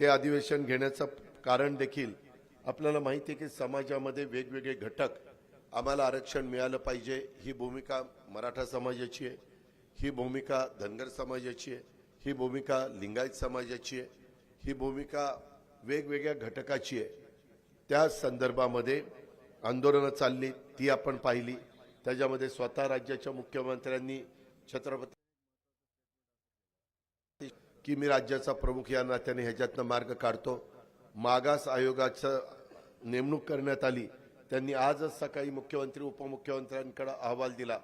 ते अधिवेशन घेण्याचं कारण देखील आपल्याला माहिती आहे की समाजामध्ये वेगवेगळे घटक आम्हाला आरक्षण मिळालं पाहिजे. ही भूमिका मराठा समाजाची आहे. ही भूमिका धनगर समाजाची आहे. ही भूमिका लिंगायत समाजाची आहे. ही भूमिका वेगवेगळ्या घटकाची आहे. त्या संदर्भामध्ये आंदोलनं चालली ती आपण पाहिली. त्याच्यामध्ये स्वतः राज्याच्या मुख्यमंत्र्यांनी छत्रपती की मी राज्याचा प्रमुख या नात्याने ह्याच्यातनं मार्ग काढतो. मागास आयोगाचं नेमणूक करण्यात आली. त्यांनी आजच सकाळी मुख्यमंत्री उपमुख्यमंत्र्यांकडे अहवाल दिला.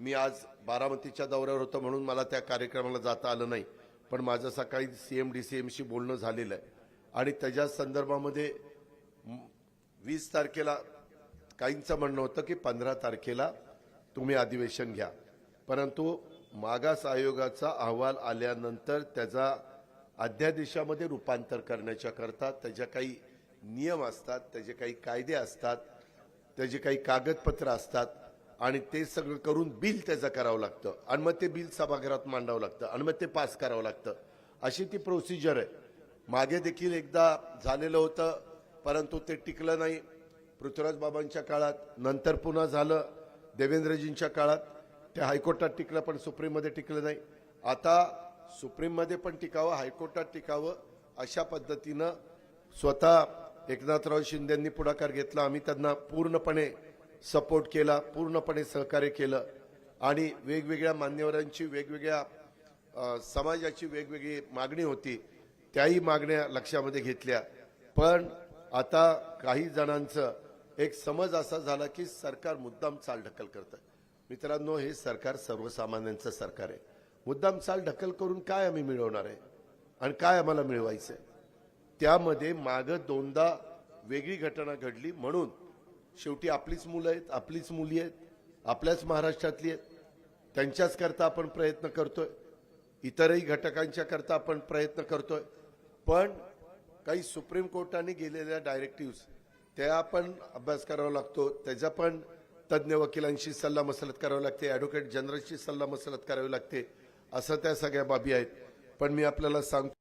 मी आज बारामतीच्या दौऱ्यावर होतो म्हणून मला त्या कार्यक्रमाला जाता आलं नाही. पण माझं सकाळी सीएम डी सी एमशी बोलणं झालेलं आहे. आणि त्याच्या संदर्भामध्ये वीस तारखेला काहींचं म्हणणं होतं की पंधरा तारखेला तुम्ही अधिवेशन घ्या. परंतु मागास आयोगाचा अहवाल आल्यानंतर त्याचा अध्यादेशामध्ये रूपांतर करण्याच्या करता त्याच्या काही नियम असतात त्याचे काही कायदे असतात त्याचे काही कागदपत्र असतात आणि ते सगळं करून बिल त्याचं करावं लागतं. आणि मग ते बिल सभागृहात मांडावं लागतं आणि मग ते पास करावं लागतं. अशी ती प्रोसिजर आहे. मागे देखील एकदा झालेलं होतं परंतु ते टिकलं नाही. पृथ्वीराज बाबांच्या काळात नंतर पुन्हा झालं. देवेंद्रजींच्या काळात ते हायकोर्टात टिकलं पण सुप्रीममध्ये टिकलं नाही. आता सुप्रीममध्ये पण टिकावं हायकोर्टात टिकावं अशा पद्धतीनं स्वतः एकनाथराव शिंदेंनी पुढाकार घेतला. आम्ही त्यांना पूर्णपणे सपोर्ट केला पूर्णपणे सहकार्य केलं. आणि वेगवेगळ्या मान्यवरांची वेगवेगळ्या समाजाची वेगवेगळी मागणी होती त्याही मागण्या लक्षामध्ये घेतल्या. पण आता काही जणांचं एक समज असा झाला की सरकार मुद्दाम चालढकल करतं मित्रांनो हे सरकार सर्वसामान्यांचं सरकार आहे. मुद्दाम चालढकल करून काय आम्ही मिळवणार आहे? आणि काय आम्हाला मिळवायचं आहे त्यामध्ये मागं दोनदा वेगळी घटना घडली म्हणून शेवटी आपलीच मुलं आहेत आपलीच मुली आहेत आपल्याच महाराष्ट्रातली आहेत. त्यांच्याच करता आपण प्रयत्न करतोय. इतरही घटकांच्या करता आपण प्रयत्न करतोय. पण काही सुप्रीम कोर्टाने गेलेल्या डायरेक्टिव्ह त्या पण अभ्यास करावा लागतो. त्याचा पण तज्ज्ञ वकिलांशी सल्ला मसलत करावी लागते ॲडव्होकेट जनरलशी सल्ला मसलत करावी लागते असं त्या सगळ्या बाबी आहेत. पण मी आपल्याला सांगतो